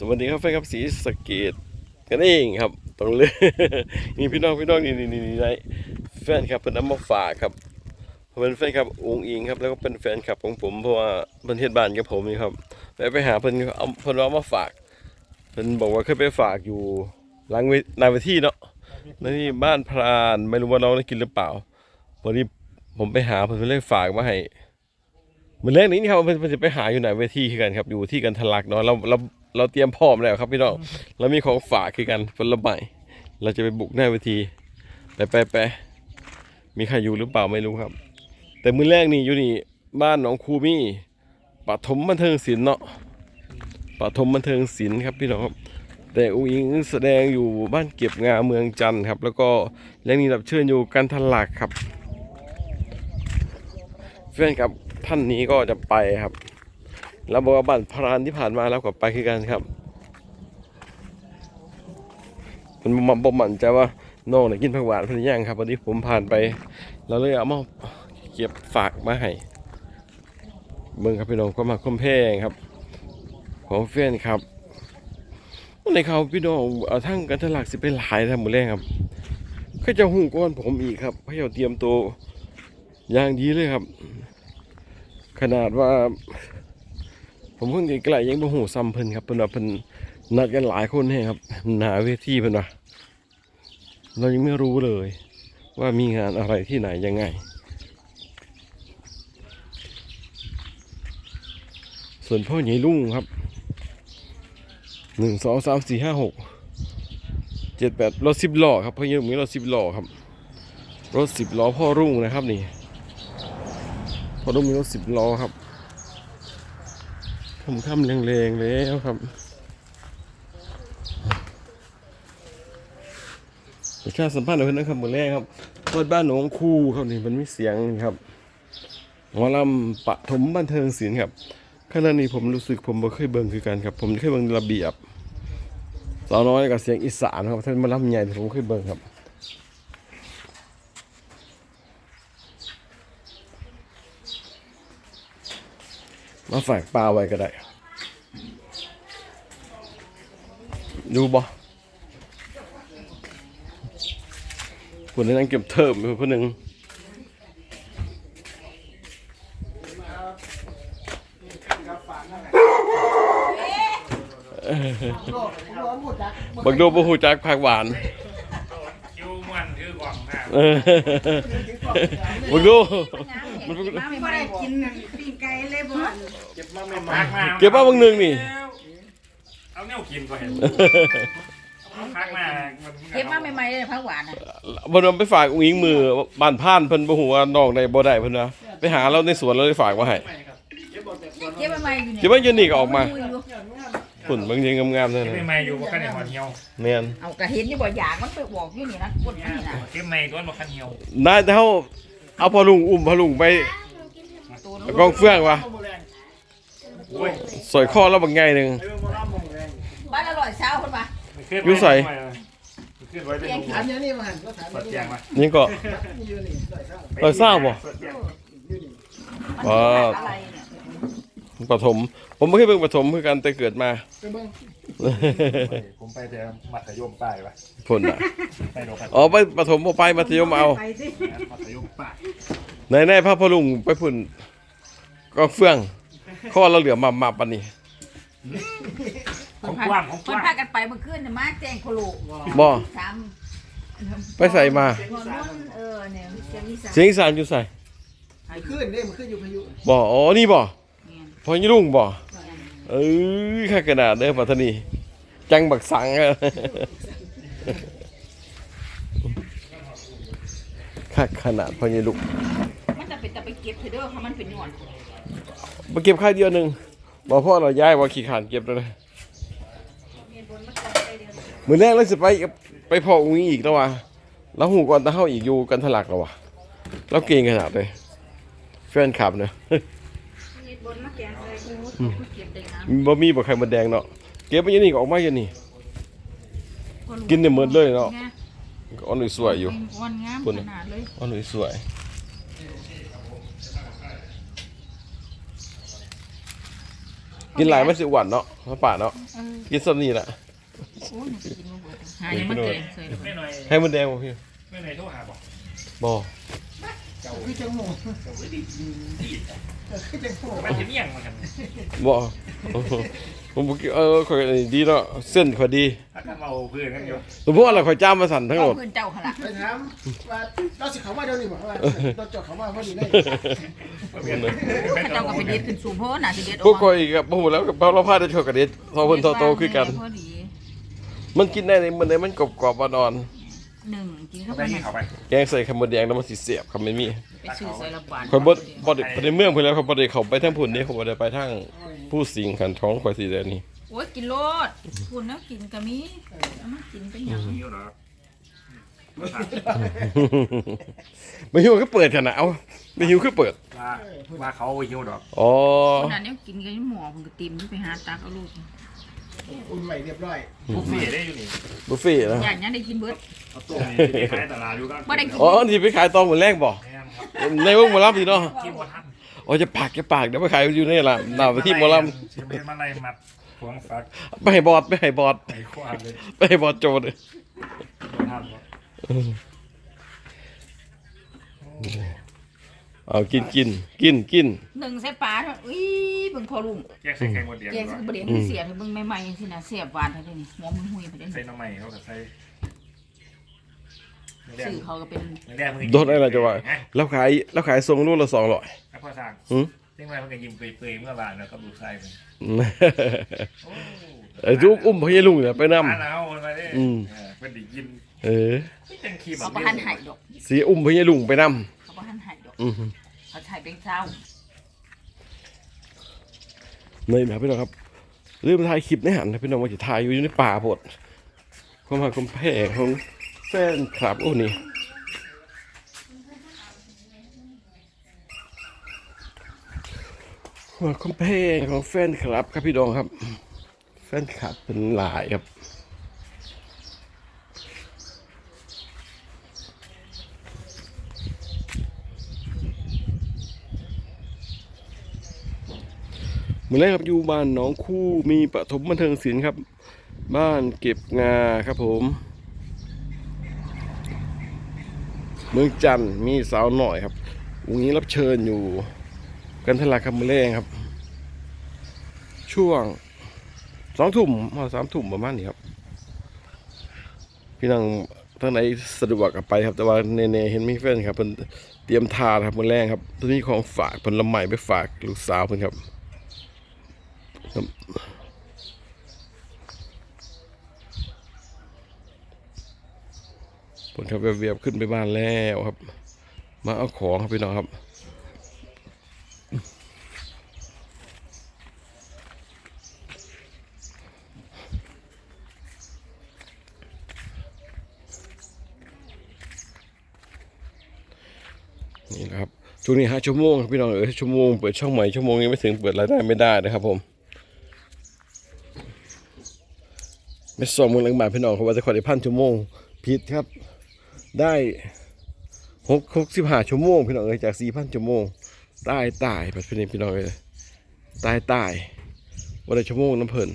สวัสดีครับแฟนครับสีสเกตกันเองครับตรงเลยนี่พี่น้องพี่น้องนี่นี่นี่นี่นะแฟนครับเป็นน้ำมาฝากครับเป็นแฟนครับองค์อิงครับแล้วก็เป็นแฟนคลับของผมเพราะว่าเพิ่นเฮ็ดบ้านกับผมนี่ครับไปไปหาเพิ่นเอาเพิ่นเอามาฝากเพิ่นบอกว่าเคยไปฝากอยู่หลังเวนาเวทีเนาะนี่บ้านพรานไม่รู้ว่าน้องได้กินหรือเปล่าวันนี้ผมไปหาเพิ่นเพิ่นเลยฝากมาให้เหมือนเรื่องนี้นี่ครับมันมันจะไปหาอยู่ไหนเวทีกันครับอยู่ที่กันทลักเนาะเราเรา เราเตรียมพร้อมแล้วครับพี่น้องเรามีของฝากคือกันผลไม้เราจะไปบุกหน้าเวทีไปไปไปมีใครอยู่หรือเปล่าไม่รู้ครับ แต่มือแรกนี่อยู่นี่บ้านหนองคูมี่ปฐมบันเทิงศิลป์เนาะปฐมบันเทิงศิลป์ครับพี่น้องครับแต่อุ้งอิงแสดงอยู่บ้านเก็บงาเมืองจันทร์ครับ แล้วก็เรื่องนี้รับเชิญอยู่กันทลักครับแฟนครับท่านนี้ก็จะไปครับ แล้วบอกว่าบ้านพรานที่ผ่านมาแล้วก็ไปคือกันครับมันบ่บ่มั่นใจว่าน้องได้กินผักหวานเพิ่นยังครับวันนี้ผมผ่านไป เราเลยเอามาเก็บฝากมาให้เบิ่งครับพี่น้องก็มาคมแพงครับ ของแฟนครับในเขาพี่น้องเอาทั้งกันทลักสิไปหลายทำมือแรงครับเขาจะหุ่งก้อนผมอีกครับให้เขาเตรียมตัวอย่างดีเลยครับ ขนาดว่า ผมเพิ่งใกลๆยังบ่หูซ้ำเพิ่นครับเพิ่นว่าเพิ่นนัดกันหลายคนแน่ครับ หนาเวทีเพิ่นว่าเรายังไม่รู้เลย ว่ามีงานอะไรที่ไหนยังไง ส่วนพ่อใหญ่ลุงครับหนึ่งสองสามสี่ห้าหกเจ็ดแปดรถสิบล้อครับพ่อใหญ่ลุงมีรถสิบล้อครับ รถสิบล้อพ่อรุ่งนะครับนี่พ่อต้องมีรถสิบล้อครับ ผมค่ำแรงๆแล้วครับประชาสัมพันธ์เอาเพื่อนนะครับหมดแรกครับเปิดบ้านหนองคู่ครับนี่มันมีเสียงนะครับหมอลำปฐมบันเทิงศิลป์ครับขณะนี้ผมรู้สึกผมบ่เคยเบิ่งคือกันครับ ผมเคยเบิ่งระเบียบสาวน้อยกับเสียงอีสานครับท่านมาลำใหญ่ผมเคยเบิ่งครับ มาฝากปลาไว้ก็ได้ ดูบ่คนนั้นเก็บเทิมอยู่คนหนึ่งบักดูบ่ฮู้จักผักหวานคิวมันคือกล่องหน้าเออบักดูมันไม่ได้กินปิ้ง ไก่เลยบ่เก็บมาไม่มากมาเก็บมาบางหนึงนี่ เอาแนวกินก็เห็นพักมาเก็บมาใหม่ๆเลยผักหวานน่ะเพิ่นเอาไปฝากอุ้งอิงมือบ้านพานเพิ่นบ่ฮู้ว่าน้องได้บ่ได้เพิ่นว่าไปหาเราในสวนเราเลยฝากมาให้เก็บใหม่ๆอยู่เนี่ยเดี๋ยวมันจะหนีก็ออกมาฝุ่นบางทีงามๆนั่นเก็บน่ะไม่อยู่ว่าขั้นหัวเหี่ยวแม่นเอากระเห็นอยู่บ่อยากมันไปบอกอยู่นี่นะกดนี่น่ะเก็บไม่ต้นว่าขั้นเหี่ยวได้แต่เฮาเอาพอลุงอุ้มพอลุงไปตัว กองเฟืองว่ะโอ้ยสอยคอแล้วบางไงหนึงบ้านอร่อยเช้าคนมาขึ้นไว้ได้เพียงดูขันอันนี้มันก็ถามสดแจงมานี่ก็อยู่นี่ใส่ข้าวเออทราบบ่สดแจงอ๋ออะไรเนี่ยปฐมผมบ่เคยเบิ่งปฐมคือกันแต่เกิดมาไปเบิ่งผมไปแต่มัธยมป้ายวะพุ่นน่ะไปโดนกันอ๋อไปปฐมบ่ไปมัธยมเอาไปสิมัธยมป้ายในๆพาพอลุงไปพุ่น กองเฟืองข้อเราเหลือมามาปานนี้ของกว้างของกเพิ่นว้างพากันไปเมื่อคืนน่ะมาแจ้งโคโลบ่สามไปใส่มาหัวนุ่นเออเนี่ยเสียงอีสานเสียงอีสานอยู่ใส่มันขึ้นเด้มันขึ้นอยู่พายุบ่อ๋อนี่บ่เนี่ยพอยี่ลุงบ่เอ้ยข้ากระดาษเด้อปัทนีจังบักสังอะข้าขนาดพอยี่ลุงมันจะเป็นตะไปเก็บเถอะเด้อเพราะมันเป็นหย่อน มาเก็บค่ายเดียวหนึ่งบอกพ่อเราย้ายว่าขี้ขานเก็บแล้วนะมือแรกเราจะไปไปพออุ้งอีกแล้ววะแล้วหูก่อนตะเข้าอีกอยู่กันทะลักแล้ววะเราเก่งขนาดเลยแฟนคลับเนอะมีบนมาแกงเลยเก็บได้นะบ่มีบ่ใครมาแดงเนาะเก็บไปอยันนี่ก็ออกมาอยันนี่กินเนี่ยหมดเลยเนาะอ่อนหรือสวยอยู่อ่อนงามคุณขน่ะนาดเลยอ่อนหรือสวย พอ กินหลายมันสิอ้วนเนาะมาป่าเนาะเออกินซ้ำนี่แหละโอ้ยมันกินมาเบิดหายังมาเกยใส่ระเบิไม่ดหน่อยให้มันแดงบ่พี่ไม่หน่อยโทรหาบอกบ่คือจังหมูเดี๋ยวไม่ได้ยินดีดคือจังหมูมันจะเมี่ยงมากันบ่ ผมบ่เออข่อยดีเนาะเส้นข่อยดีถ้ากันเราเพื่อนกันอยู่สมมุติว่าเราข่อยจ้ามมาสั่นทั้งหมดเอาพื้นเจ้าขนาดไปถามว่าเราสิเขามาเดี๋ยวนี้บอกว่าเราจอดเขามาพอดีเลย เพื่อนข้าเจ้าก็ไปเด็ดขึ้นสูงเพราะว่าน่าสิเด็ดอพวกอกข่อยกับบ่ฮู้แล้วกับเราพาได้โชคกับเด็ดพอเพิ่นโตๆคือกันพอดีมันกินได้ในมันได้มันกรอบๆอ่อน หนึ่งกินเขาเข้าไปไปที่เขาไปๆแกงใส่ไข่มดแดงแล้วมันสิเสียบครับมันมีไปซื้อใส่ละบาทข่อยบ่บ่ได้บ่ได้เมืองเพิ่นแล้วข่อยบ่ได้เข้าไปทางพุ่นเด้ข่อยบ่ได้ไปทางผู้สิงขันท้องข่อยสิได้นี่โอ้ยกินโลดคุณนะกินก็มีเอามากินเป็นหยังนี่เหรอไม่หิวก็เปิดกันนะเอ้าไม่หิวก็เปิดว่าว่าเขาหิวดอกอ๋อคนนั้นเนี่ยกินกันหมอผมก็ติมที่ไปหาตักเอาลูก อุ่นไหวเรียบร้อยบุฟเฟ่ได้อยู่นี่บุฟเฟ่ต์นะอย่างนี้ได้กินเบิดเอาตัวนี้ไปขายตลาดอยู่ก็บ่ได้กินอ๋อนี่ไปขายตอนหมดแรกบ่แม่ครับในวงหมอลำสิเนาะกินบ่ทันอ๋อจะปากจะปากเดี๋ยวไปขายอยู่นี่ล่ะหน้าไปที่หมอลเชียงเป็นมาไล่มัดพวงฟักำไปให้บอดไปให้บอดไอ้ขวานเลยไปให้บอดโจรบ่ทันหรอก เอากินกินกินกินหนึ่งใส่ปลาเถอะอุ้ยเบิ่งพอลุงแยกใส่แกงหมดเดียวแกงก่อนบ่ได้เสียให้เบิ่งใหม่ๆสินะเสียบหวานเท่านี้หัวมันหุยไปเด้ใส่น้ำใหม่เขาก็ใส่แดงสื่อเขาก็เป็นแดงมือโดนอะไรจะว่าแล้วขายแล้วขายทรงรูปละสองร้อย แล้วพ่อสั่งหืมซึ่งมาเพิ่งจะยิ้มเปื่อยๆเมื่อวานแล้วก็ดูไส้ไปโอ้ไอ้ลูกอุ้มพี่ลุงเนี่ยไปนำร้านเราคนมาดิอืม เออเป็นไดิยินเออ ไม่เป็นคีแบบเขาบ่ทันใหายดอก สีอุ้มพี่ลุงไปนำ เขาบ่ทันใหายดอกอือเขาใช้เป็นเจ้านี่นะครับพี่น้องครับลืมถ่ายคลิปในหันนะพี่น้องว่าจะถ่ายอยู่ในป่าโพดความหักความแพงของแฟนคลับโอ้นี่ความหักความแพงของแฟนคลับครับพี่น้องครับ แฟนคลับเป็นหลายครับ มื่อแรกครับอยู่บ้านหนองคู่มีปฐมบันเทิงศิลป์ครับ บ้านเก็บงาครับผม เมืองจันมีสาวหน่อยครับวันนี้รับเชิญอยู่ กันทลาคำมือแรงครับ ช่วงสองทุ่มมาสามทุ่มประมาณนี้ครับ พี่น้องทางไหนสะดวกกับไปครับ แต่ว่าเนๆเห็นมีแฟนครับเพิ่นเตรียมทานครับมือแรงครับตอนนี้ของฝากผลไม้ไปฝากลูกสาวเพิ่นครับ ครับผลครับเวียบๆขึ้นไปบ้านแล้วครับ มาเอาของครับพี่น้องครับนี่นะครับช่วงนี้ห้าชั่วโมงครับพี่น้องเออชั่วโมงเปิดช่องใหม่ชั่วโมงนี้ไม่ถึงเปิดรายได้ไม่ได้นะครับผม ไม่สองมือหลังบาทพี่น้องเขาว่าจะขอได้พันชั่วโมงผิดครับ ได้หกหกสิบห้าชั่วโมงพี่น้องเอ้ยจากสี่พันชั่วโมงตายตายแบบพี่น้องพี่น้องเอ้ยตายตายวันละชั่วโมงน้ำเพลิน